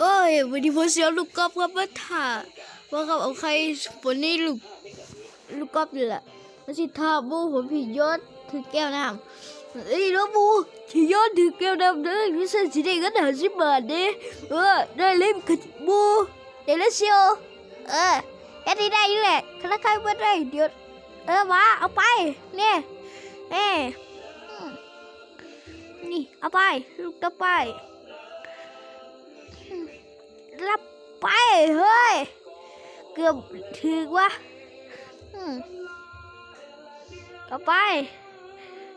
เอ้ยวันนี้ผมเสียลูกกอล์ฟครับมาถ่าว่ากับเอาใครวันนี้ลูกลูกกอล์ฟนี่แหละมาสิท่าบูผมผิดยศถือแก้วน้ำเอ้ยน้องบูผิดยศถือแก้วน้ำเด้อนี่เส้นสีแดงก็หนาสิบบาทเด้เออได้เลยกับบูเดี๋ยวแล้วเชียวเออแค่นี้ได้ยู่แหละใครใครไม่ได้เดี๋ยวเออมาเอาไปเนี่ยเอ้นี่เอาไปลูกก็ไป รับไปเฮ้ยเกือบถึงวะอืมเอาไป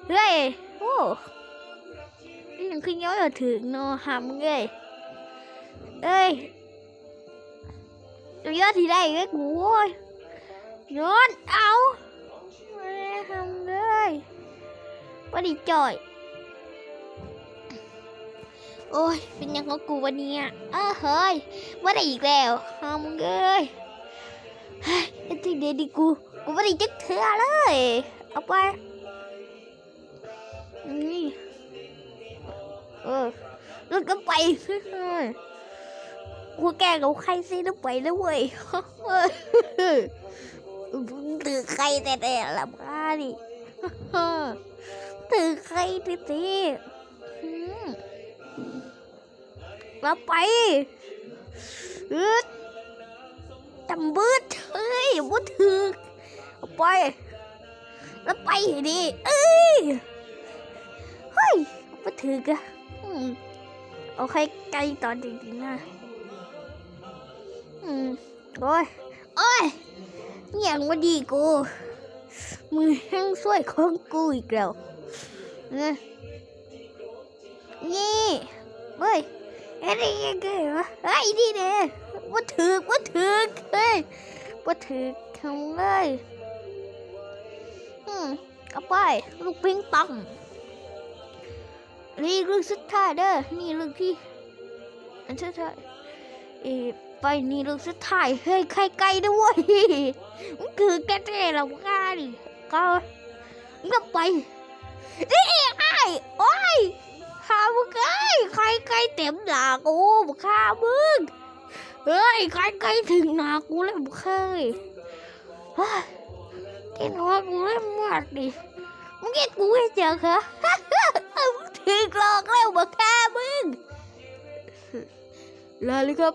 เฮ้ยโอ้ยยังขึ้นย้ โอ้ย เป็นยังของกูวันนี้อะเออเฮ้ยว่าได้อีกแล้วฮามึงเอ้ยเฮ้ยไอ้ที่เดดีกู กูไม่ได้จักเถื่อเลย เอาไปนี่เออล้วก็ไปเฮ้ยกูแกล้งกับใครสิแล้วไปแล้วเว้ยเฮ้ยตื่นใครแต่แต่ละบ้าดิตื่นใครดิ แล้วไปเออจำบืดเฮ้ยบ่ถึกเอไป แล้วไปดิเอ้ยเฮ้ยบ่ถึกอะอืมเอาใครไกลตอนจริงๆนะอืมโอ้ยโอ้ยอย่างว่าดีกูมือแห้งสวยของกูอีกแล้วนี่เฮ้ยเอ้ยนี่ไงวะเฮ้ยนี่เนี่ยว่าถือว่าถือเฮ้ยว่าถือทำเลยอืมเอาไปลูกปิงปองนี่ลูกสุดท้ายเด้อนี่ลูกที่อันสุดท้ายเอ้ยไปนี่ลูกสุดท้ายเฮ้ยใครไกลด้วยมันคือแกเต้ละว่าดิก็ก็ไปนี่ไอ้โอ้ย ข้ามึงไอ้ใครใคร เต็มหนากูบุค่ามึงเฮ้ยใกล้ใกล้ถึงหนากูแล้วบุค่าเลยกินหัวกูเล่นมากดิมึงเห็นกูให้เจอเหรอมึงถึงหลอกแล้วบุค่ามึงลาเลยครับ